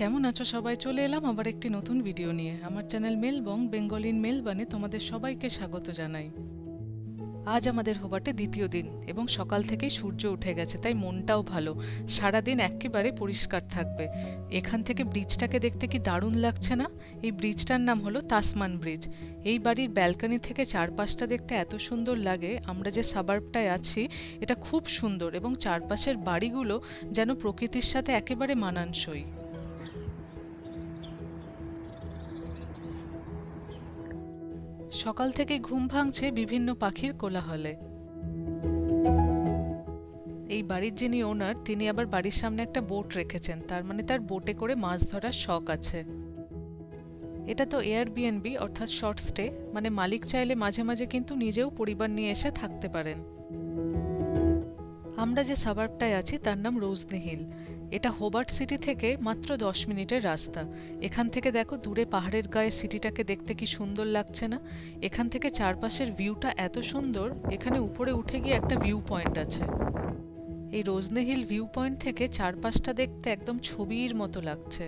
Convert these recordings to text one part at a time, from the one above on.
কেমন আছো সবাই? চলে এলাম আবার একটি নতুন ভিডিও নিয়ে। আমার চ্যানেল মেলবং বেঙ্গলিন মেলবানে তোমাদের সবাইকে স্বাগত জানাই। আজ আমাদের হোবাটে দ্বিতীয় দিন এবং সকাল থেকেই সূর্য উঠে গেছে, তাই মনটাও ভালো। সারাদিন একেবারে পরিষ্কার থাকবে। এখান থেকে ব্রিজটাকে দেখতে কি দারুণ লাগছে না? এই ব্রিজটার নাম হলো তাসমান ব্রিজ এই বাড়ির ব্যালকনি থেকে চারপাশটা দেখতে এত সুন্দর লাগে, আমরা যে সাবার্বটায় আছি, এটা খুব সুন্দর এবং চারপাশের বাড়িগুলো যেন প্রকৃতির সাথে একেবারে মানানসই। সকাল থেকে ঘুম ভাঙছে বিভিন্ন পাখির কোলাহলে। এই বাড়ির যিনি ওনার তিনি আবার বাড়ির সামনে একটা বোট রেখেছেন। তার মানে তার বোটে করে মাছ ধরার শখ আছে। এটা তো এয়ারবিএনবি অর্থাৎ শর্ট স্টে মানে মালিক চাইলে মাঝে মাঝে কিন্তু নিজেও পরিবার নিয়ে এসে থাকতে পারেন। আমরা যে সাবার্বটায় আছি, তার নাম রোজনি হিল এটা হোবার্ট সিটি থেকে মাত্র দশ মিনিটের রাস্তা। এখান থেকে দেখো দূরে পাহাড়ের গায়ে সিটিটাকে দেখতে কি সুন্দর লাগছে না? এখান থেকে চারপাশের ভিউটা এত সুন্দর, এখানে উপরে উঠে গিয়ে একটা ভিউ পয়েন্ট আছে। এই রোজনে হিল ভিউ পয়েন্ট থেকে চারপাশটা দেখতে একদম ছবির মতো লাগছে।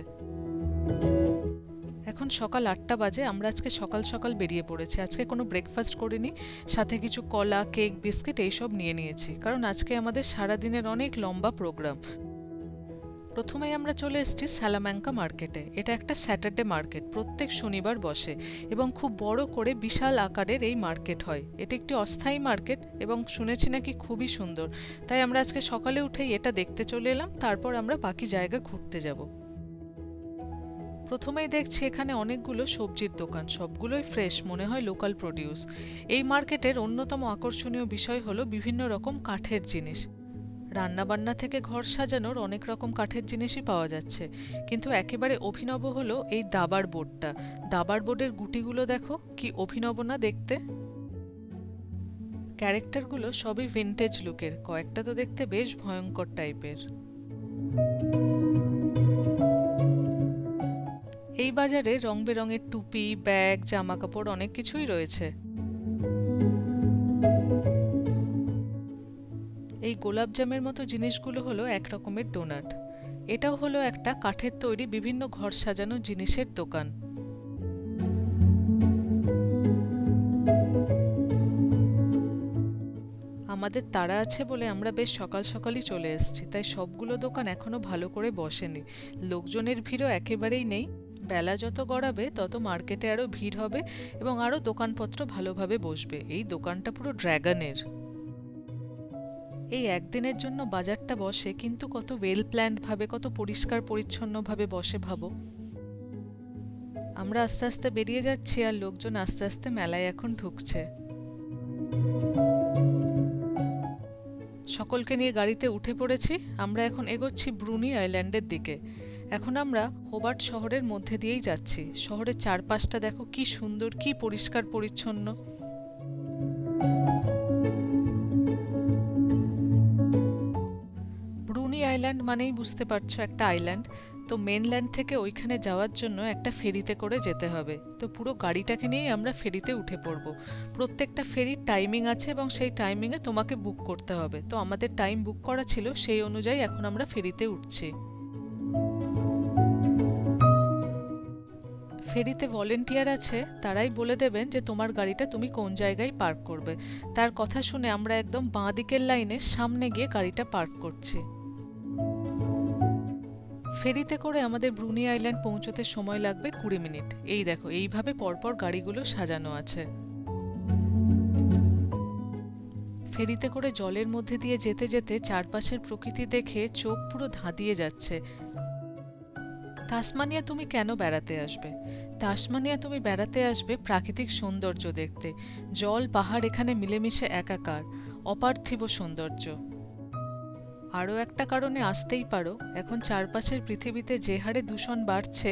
এখন সকাল আটটা বাজে, আমরা আজকে সকাল সকাল বেরিয়ে পড়েছি। আজকে কোনো ব্রেকফাস্ট করিনি, সাথে কিছু কলা কেক বিস্কিট এইসব নিয়ে নিয়েছি। কারণ আজকে আমাদের সারাদিনের অনেক লম্বা প্রোগ্রাম প্রথমেই আমরা চলে এসেছি স্যালাম্যাঙ্কা মার্কেটে। এটা একটা স্যাটারডে মার্কেট, প্রত্যেক শনিবার বসে এবং খুব বড় করে বিশাল আকারের এই মার্কেট হয়। এটা একটি অস্থায়ী মার্কেট এবং শুনেছি নাকি খুবই সুন্দর। তাই আমরা আজকে সকালে উঠেই এটা দেখতে চলে এলাম, তারপর আমরা বাকি জায়গা ঘুরতে যাব। প্রথমেই দেখছি এখানে অনেকগুলো সবজির দোকান, সবগুলোই ফ্রেশ, মনে হয় লোকাল প্রডিউস এই মার্কেটের অন্যতম আকর্ষণীয় বিষয় হলো বিভিন্ন রকম কাঠের জিনিস। রান্নাবান্না থেকে ঘর সাজানোর অনেক রকম কাঠের জিনিসই পাওয়া যাচ্ছে। কিন্তু একেবারে অভিনব হলো এই দাবার বোর্ডটা। দাবার বোর্ডের গুটিগুলো দেখো, কি অভিনব না দেখতে। ক্যারেক্টারগুলো সবই ভিনটেজ লুকের কয়েকটা তো দেখতে বেশ ভয়ঙ্কর টাইপের। এই বাজারে রং বেরঙের টুপি, ব্যাগ জামা কাপড় অনেক কিছুই রয়েছে। এই গোলাপজামের মতো জিনিসগুলো হলো এক রকমের ডোনাট। এটাও হলো একটা কাঠের তৈরি বিভিন্ন ঘর সাজানো জিনিসের দোকান। আমাদের তাড়া আছে বলে আমরা বেশ সকাল সকালই চলে এসেছি, তাই সবগুলো দোকান এখনও ভালো করে বসেনি। লোকজনের ভিড়ও একেবারেই নেই। বেলা যত গড়াবে, তত মার্কেটে আরও ভিড় হবে এবং আরও দোকানপত্র ভালোভাবে বসবে। এই দোকানটা পুরো ড্র্যাগনের এই একদিনের জন্য বাজারটা বসে, কিন্তু কত ওয়েল প্ল্যান্ড ভাবে, কত পরিষ্কার পরিচ্ছন্নভাবে বসে ভাবো। আমরা আস্তে আস্তে বেরিয়ে যাচ্ছি আর লোকজন আস্তে আস্তে মেলায় এখন ঢুকছে। সকলকে নিয়ে গাড়িতে উঠে পড়েছি। আমরা এখন এগোচ্ছি ব্রুনি আইল্যান্ডের দিকে। এখন আমরা হোবার্ট শহরের মধ্যে দিয়েই যাচ্ছি। শহরের চারপাশটা দেখো কি সুন্দর, কি পরিষ্কার পরিচ্ছন্ন। আইল্যান্ড মানেই বুঝতে পারছ একটা আইল্যান্ড তো মেনল্যান্ড থেকে ওইখানে যাওয়ার জন্য একটা ফেরিতে করে যেতে হবে। তো পুরো গাড়িটাকে নিয়েই আমরা ফেরিতে উঠে পড়ব। প্রত্যেকটা ফেরির টাইমিং আছে এবং সেই টাইমিংয়ে তোমাকে বুক করতে হবে। তো আমাদের টাইম বুক করা ছিল, সেই অনুযায়ী এখন আমরা ফেরিতে উঠছি। ফেরিতে ভলেন্টিয়ার আছে, তারাই বলে দেবেন যে তোমার গাড়িটা তুমি কোন জায়গায় পার্ক করবে। তার কথা শুনে আমরা একদম বাঁ দিকের লাইনে সামনে গিয়ে গাড়িটা পার্ক করছি। ফেরিতে করে আমাদের ব্রুনি আইল্যান্ড পৌঁছতে সময় লাগবে কুড়ি মিনিট। এই দেখো, এইভাবে পরপর গাড়িগুলো সাজানো আছে। ফেরিতে করে জলের মধ্যে দিয়ে যেতে যেতে চারপাশের প্রকৃতি দেখে চোখ পুরো ধাঁধিয়ে যাচ্ছে। তাসমানিয়া, তুমি কেন বেড়াতে আসবে? তাসমানিয়া, তুমি বেড়াতে আসবে প্রাকৃতিক সৌন্দর্য দেখতে। জল, পাহাড় এখানে মিলেমিশে একাকার, অপার্থিব সৌন্দর্য। আরও একটা কারণে আসতেই পারো, এখন চারপাশের পৃথিবীতে যে হারে দূষণ বাড়ছে,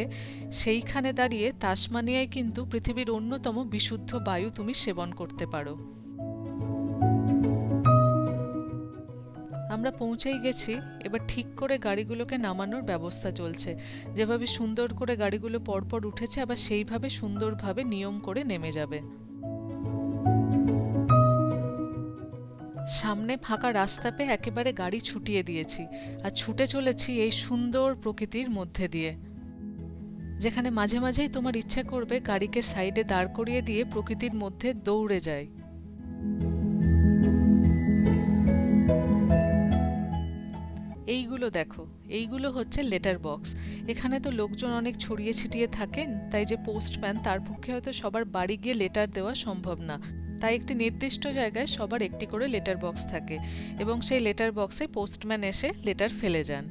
সেইখানে দাঁড়িয়ে তাসমানিয়ায় কিন্তু পৃথিবীর অন্যতম বিশুদ্ধ বায়ু তুমি সেবন করতে পারো। আমরা পৌঁছেই গেছি, এবার ঠিক করে গাড়িগুলোকে নামানোর ব্যবস্থা চলছে। যেভাবে সুন্দর করে গাড়িগুলো পরপর উঠেছে, আবার সেইভাবে সুন্দরভাবে নিয়ম করে নেমে যাবে। সামনে ফাঁকা রাস্তা পেয়ে একেবারে গাড়ি ছুটিয়ে দিয়েছি আর ছুটে চলেছি এই সুন্দর প্রকৃতির মধ্যে দিয়ে। যেখানে মাঝে মাঝেই তোমার ইচ্ছে করবে গাড়িকে সাইডে দাঁড় করিয়ে দিয়ে প্রকৃতির মধ্যে দৌড়ে যায় এইগুলো দেখো, এইগুলো হচ্ছে লেটার বক্স। এখানে তো লোকজন অনেক ছড়িয়ে ছিটিয়ে থাকেন, তাই যে পোস্টম্যান তার পক্ষে হয়তো সবার বাড়ি গিয়ে লেটার দেওয়া সম্ভব না। তাই একটি নির্দিষ্ট জায়গায় সবার একটি করে লেটার বক্স থাকে এবং সেই লেটার বক্সে পোস্টম্যান এসে লেটার ফেলে যান।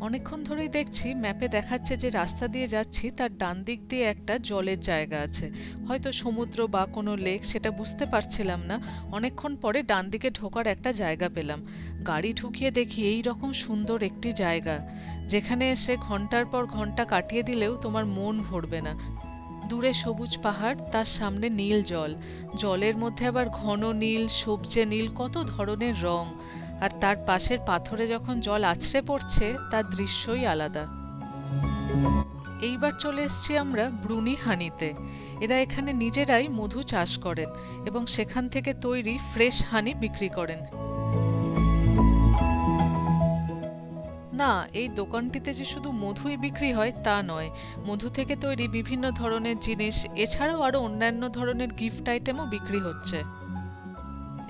অনেকক্ষণ ধরেই দেখছি ম্যাপে দেখাচ্ছে যে রাস্তা দিয়ে যাচ্ছি, তার ডান দিক দিয়ে একটা জলের জায়গা আছে। হয়তো সমুদ্র বা কোনো লেক সেটা বুঝতে পারছিলাম না। অনেকক্ষণ পরে ডান দিকে ঢোকার একটা জায়গা পেলাম। গাড়ি ঢুকিয়ে দেখি এই রকম সুন্দর একটি জায়গা, যেখানে এসে ঘণ্টার পর ঘণ্টা কাটিয়ে দিলেও তোমার মন ভরবে না। দূরে সবুজ পাহাড়, তার সামনে নীল জল। জলের মধ্যে আবার ঘন নীল, সবজে নীল, কত ধরনের রং। আর তার পাশের পাথরে যখন জল আছড়ে পড়ছে, তার দৃশ্যই আলাদা। এইবার চলে এসেছি আমরা ব্রুনি হানিতে এরা এখানে নিজেরাই মধু চাষ করেন এবং সেখান থেকে তৈরি ফ্রেশ হানি বিক্রি করেন। না, এই দোকানটিতে যে শুধু মধুই বিক্রি হয় তা নয়। মধু থেকে তৈরি বিভিন্ন ধরনের জিনিস, এছাড়াও আরও অন্যান্য ধরনের গিফট আইটেমও বিক্রি হচ্ছে।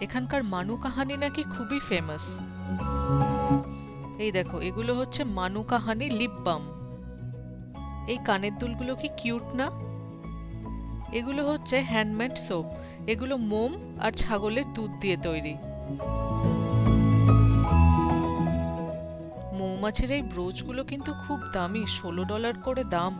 এখানকার মানু কাহানি নাকি খুবই ফেমাস এই দেখো, এগুলো হচ্ছে মানু কাহানি লিপ বাম এই কানের দুলগুলো কি কিউট না? এগুলো হচ্ছে হ্যান্ডমেড সোপ এগুলো মোম আর ছাগলের দুধ দিয়ে তৈরি। মৌমাছির এই ব্রোচগুলো কিন্তু খুব দামি, ষোলো ডলার করে দাম।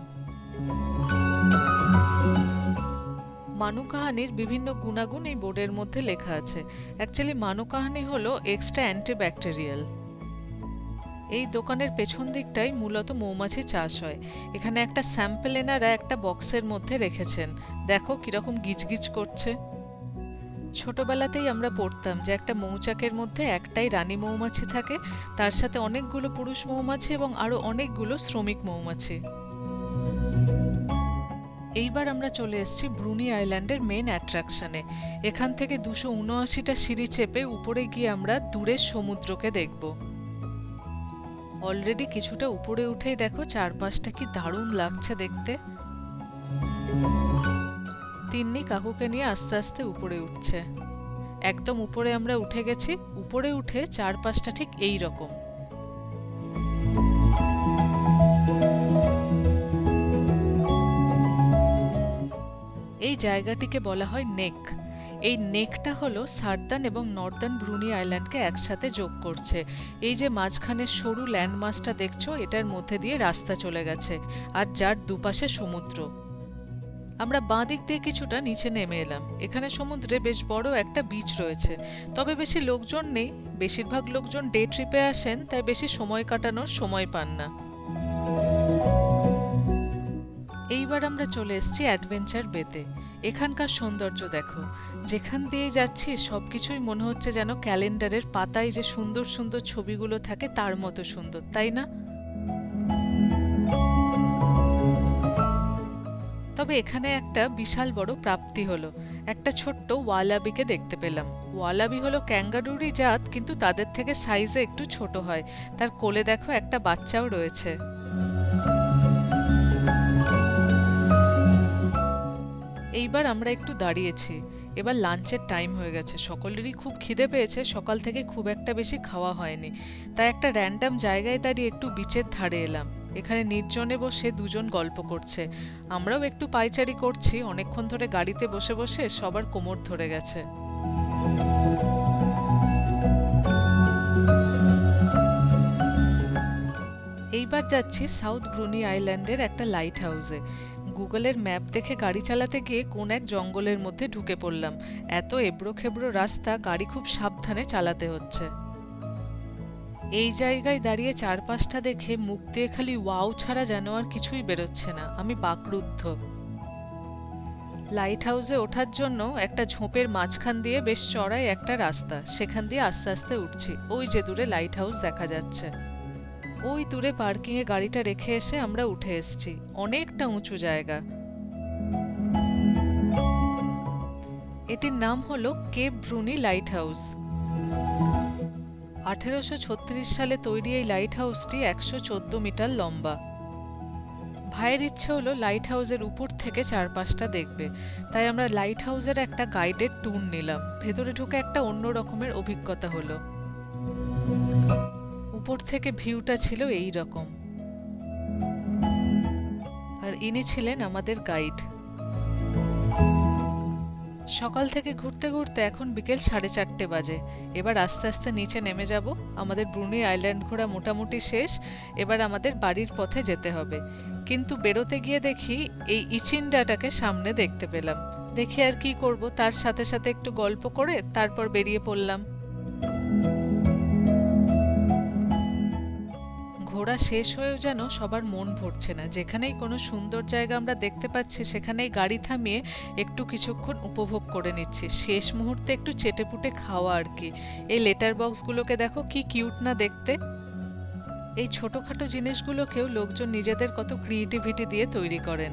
মানু কাহানির বিভিন্ন গুণাগুণ এই বোর্ডের মধ্যে লেখা আছে। অ্যাকচুয়ালি মানু কাহানি হলো এক্সট্রা অ্যান্টিব্যাকটেরিয়াল এই দোকানের পেছন দিকটাই মূলত মৌমাছি চাষ হয়। এখানে একটা স্যাম্পেল এনারা একটা বক্সের মধ্যে রেখেছেন। দেখো কীরকম গিজগিজ করছে। ছোটবেলাতেই আমরা পড়তাম যে একটা মৌচাকের মধ্যে একটাই রানী মৌমাছি থাকে, তার সাথে অনেকগুলো পুরুষ মৌমাছি এবং আরও অনেকগুলো শ্রমিক মৌমাছি। এইবার আমরা চলে এসেছি ব্রুনি আইল্যান্ডের মেন অ্যাট্রাকশনে। এখান থেকে দুশো উনআশিটা সিঁড়ি চেপে উপরে গিয়ে আমরা দূরের সমুদ্রকে দেখব। অলরেডি কিছুটা উপরে উঠেই দেখো চারপাশটা কি দারুণ লাগছে দেখতে। তিন্নি কাকুকে নিয়ে আস্তে আস্তে উপরে উঠছে। একদম উপরে আমরা উঠে গেছি, উপরে উঠে চারপাশটা ঠিক এই রকম। এই জায়গাটিকে বলা হয় নেক। এই নেকটা হলো সার্দান এবং নর্দার্ন ব্রুনি আইল্যান্ডকে একসাথে যোগ করছে। এই যে মাঝখানে সরু ল্যান্ডমাসটা দেখছ, এটার মধ্যে দিয়ে রাস্তা চলে গেছে, আর যার দুপাশে সমুদ্র। আমরা বাঁ দিক দিয়ে কিছুটা নিচে নেমে এলাম। এখানে সমুদ্রে বেশ বড় একটা বিচ রয়েছে। তবে বেশি লোকজন নেই। বেশিরভাগ লোকজন ডে ট্রিপে আসেন, তাই বেশি সময় কাটানোর সময় পান না। এইবার আমরা চলে এসেছি অ্যাডভেঞ্চার বেতে এখানকার সৌন্দর্য দেখো। যেখান দিয়ে যাচ্ছি সব কিছুই মনে হচ্ছে যেন ক্যালেন্ডারের পাতায় যে সুন্দর সুন্দর ছবিগুলো থাকে, তার মতো সুন্দর, তাই না? তবে এখানে একটা বিশাল বড় প্রাপ্তি হলো। একটা ছোট্ট ওয়ালাবিকে দেখতে পেলাম। ওয়ালাবি হলো ক্যাঙ্গারুরি জাত, কিন্তু তাদের থেকে সাইজে একটু ছোট হয়। তার কোলে দেখো একটা বাচ্চাও রয়েছে। এইবার আমরা একটু দাঁড়িয়েছি। এবার লাঞ্চের টাইম হয়ে গেছে। সকলেরই খুব খিদে পেয়েছে। সকাল থেকে খুব একটা বেশি খাওয়া হয়নি। তাই একটা র্যান্ডাম জায়গায় দাঁড়িয়ে একটু বিচের ধারে এলাম। এখানে নির্জনে বসে দুজন গল্প করছে। আমরাও একটু পাইচারি করছি, অনেকক্ষণ ধরে গাড়িতে বসে বসে সবার কোমর ধরে গেছে। এইবার যাচ্ছি সাউথ ব্রুনি আইল্যান্ডের একটা লাইট হাউসে গুগলের ম্যাপ দেখে গাড়ি চালাতে গিয়ে কোন এক জঙ্গলের মধ্যে ঢুকে পড়লাম। এত এবড়ো খেবড়ো রাস্তা, গাড়ি খুব সাবধানে চালাতে হচ্ছে। এই জায়গায় দাঁড়িয়ে চারপাশটা দেখে মুখ দিয়ে খালি ওয়াও ছাড়া যেন আর কিছুই বেরোচ্ছে না। আমি বাকরুদ্ধ। লাইট হাউসে ওঠার জন্য একটা ঝোপের মাঝখান দিয়ে বেশ চড়াই একটা রাস্তা। সেখান দিয়ে আস্তে আস্তে উঠছি। ওই যে দূরে লাইট হাউস দেখা যাচ্ছে। ওই দূরে পার্কিংয়ে গাড়িটা রেখে এসে আমরা উঠে এসেছি। অনেকটা উঁচু জায়গা। এটির নাম হলো কেপ ব্রুনি লাইট হাউস আঠেরোশো ছত্রিশ সালে তৈরি এই লাইট হাউসটি একশো চোদ্দ মিটার লম্বা। ভাইয়ের ইচ্ছে হলো লাইট হাউসের উপর থেকে চারপাশটা দেখবে। তাই আমরা লাইট হাউসের একটা গাইডেড ট্যুর নিলাম। ভেতরে ঢুকে একটা অন্য রকমের অভিজ্ঞতা হলো। উপর থেকে ভিউটা ছিল এই রকম। আর ইনি ছিলেন আমাদের গাইড সকাল থেকে ঘুরতে ঘুরতে এখন বিকেল সাড়ে চারটে বাজে। এবার আস্তে আস্তে নিচে নেমে যাব। আমাদের ব্রুনি আইল্যান্ড ঘোরা মোটামুটি শেষ। এবার আমাদের বাড়ির পথে যেতে হবে। কিন্তু বেরোতে গিয়ে দেখি এই ইচিন্ডাটাকে সামনে দেখতে পেলাম। দেখি আর কি করব, তার সাথে সাথে একটু গল্প করে তারপর বেরিয়ে পড়লাম। ঘোরা শেষ হয়েও যেন সবার মন ভরছে না। যেখানেই কোনো সুন্দর জায়গা আমরা দেখতে পাচ্ছি, সেখানেই গাড়ি থামিয়ে একটু কিছুক্ষণ উপভোগ করে নিচ্ছি। শেষ মুহূর্তে একটু চেটেপুটে খাওয়া আর কি। এই লেটার বক্সগুলোকে দেখো কি কিউট না দেখতে। এই ছোটোখাটো জিনিসগুলোকেও লোকজন নিজেদের কত ক্রিয়েটিভিটি দিয়ে তৈরি করেন।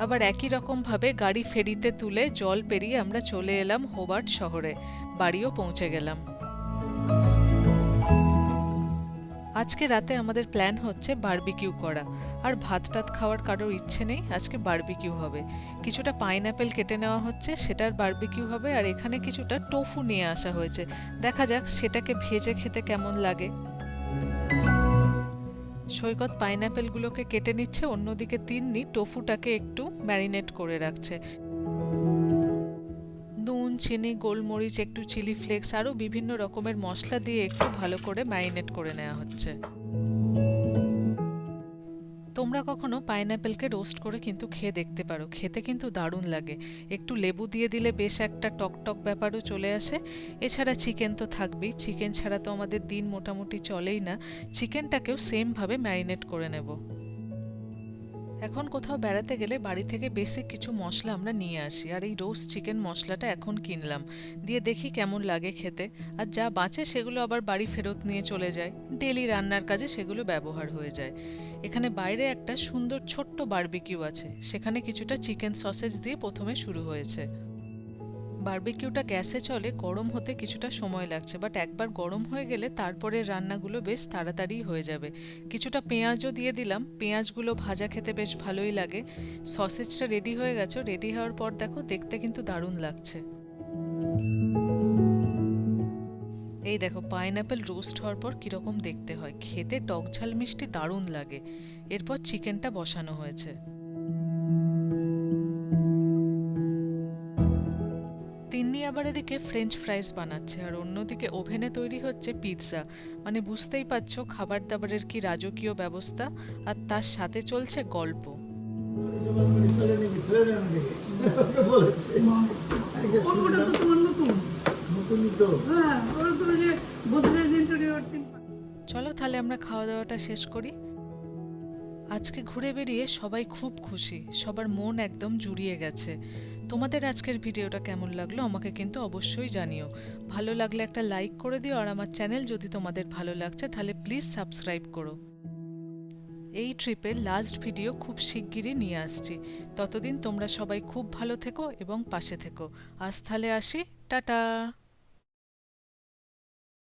আবার একই রকমভাবে গাড়ি ফেরিতে তুলে জল পেরিয়ে আমরা চলে এলাম হোবার্ট শহরে। বাড়িও পৌঁছে গেলাম। আজকে রাতে আমাদের প্ল্যান হচ্ছে বারবিকিউ করা। আর ভাত টাত খাওয়ার কারোর ইচ্ছে নেই, আজকে বারবিকিউ হবে। কিছুটা পাইনঅ্যাপেল কেটে নেওয়া হচ্ছে, সেটার বারবিকিউ হবে, আর এখানে কিছুটা টোফু নিয়ে আসা হয়েছে। দেখা যাক সেটাকে ভেজে খেতে কেমন লাগে। সৈকত পাইনঅ্যাপেলগুলোকে কেটে নিচ্ছে, অন্যদিকে তিন্নি টোফুটাকে একটু ম্যারিনেট করে রাখছে। নুন চিনি, গোলমরিচ, একটু চিলি ফ্লেক্স আরও বিভিন্ন রকমের মশলা দিয়ে একটু ভালো করে ম্যারিনেট করে নেওয়া হচ্ছে। তোমরা কখনো পাইনঅ্যাপেলকে রোস্ট করে কিন্তু খেয়ে দেখতে পারো। খেতে কিন্তু দারুণ লাগে। একটু লেবু দিয়ে দিলে বেশ একটা টকটক ব্যাপারও চলে আসে। এছাড়া চিকেন তো থাকবেই। চিকেন ছাড়া তো আমাদের দিন মোটামুটি চলেই না। চিকেনটাকেও সেমভাবে ম্যারিনেট করে নেব। এখন কোথাও বেড়াতে গেলে বাড়ি থেকে বেসিক কিছু মশলা আমরা নিয়ে আসি। আর এই রোস্ট চিকেন মশলাটা এখন কিনলাম। দিয়ে দেখি কেমন লাগে খেতে। আর যা বাঁচে সেগুলো আবার বাড়ি ফেরত নিয়ে চলে যায়। ডেলি রান্নার কাজে সেগুলো ব্যবহার হয়ে যায়। এখানে বাইরে একটা সুন্দর ছোট্ট বার্বিকিউ আছে। সেখানে কিছুটা চিকেন সসেজ দিয়ে প্রথমে শুরু হয়েছে। বারবিকিউটা গ্যাসে চলে, গরম হতে কিছুটা সময় লাগছে। বাট একবার গরম হয়ে গেলে তারপরে রান্নাগুলো বেশ তাড়াতাড়ি হয়ে যাবে। কিছুটা পেঁয়াজও দিয়ে দিলাম। পেঁয়াজগুলো ভাজা খেতে বেশ ভালোই লাগে। সসেজটা রেডি হয়ে গেছে। রেডি হওয়ার পর দেখো, দেখতে কিন্তু দারুণ লাগছে। এই দেখো পাইনঅ্যাপেল রোস্ট হওয়ার পর কীরকম দেখতে হয়। খেতে টক ঝাল মিষ্টি দারুণ লাগে। এরপর চিকেনটা বসানো হয়েছে। তিন্নি আবার এদিকে ফ্রেঞ্চ ফ্রাইস বানাচ্ছে আর অন্যদিকে ওভেনে তৈরি হচ্ছে পিৎজা মানে বুঝতেই পারছ খাবার দাবারের কি রাজকীয় ব্যবস্থা আর তার সাথে চলছে গল্প। চলো তাহলে আমরা খাওয়া দাওয়াটা শেষ করি। আজকে ঘুরে বেরিয়ে সবাই খুব খুশি, সবার মন একদম জুড়িয়ে গেছে। তোমাদের আজকের ভিডিওটা কেমন লাগল আমাকে কিন্তু অবশ্যই জানিও। ভালো লাগলে একটা লাইক করে দিও আর আমার চ্যানেল যদি তোমাদের ভালো লাগছে তাহলে প্লিজ সাবস্ক্রাইব করো। এই ট্রিপের লাস্ট ভিডিও খুব শিগগিরই নিয়ে আসছি। ততদিন তোমরা সবাই খুব ভালো থেকো এবং পাশে থেকো। আজ তাহলে আসি। টাটা!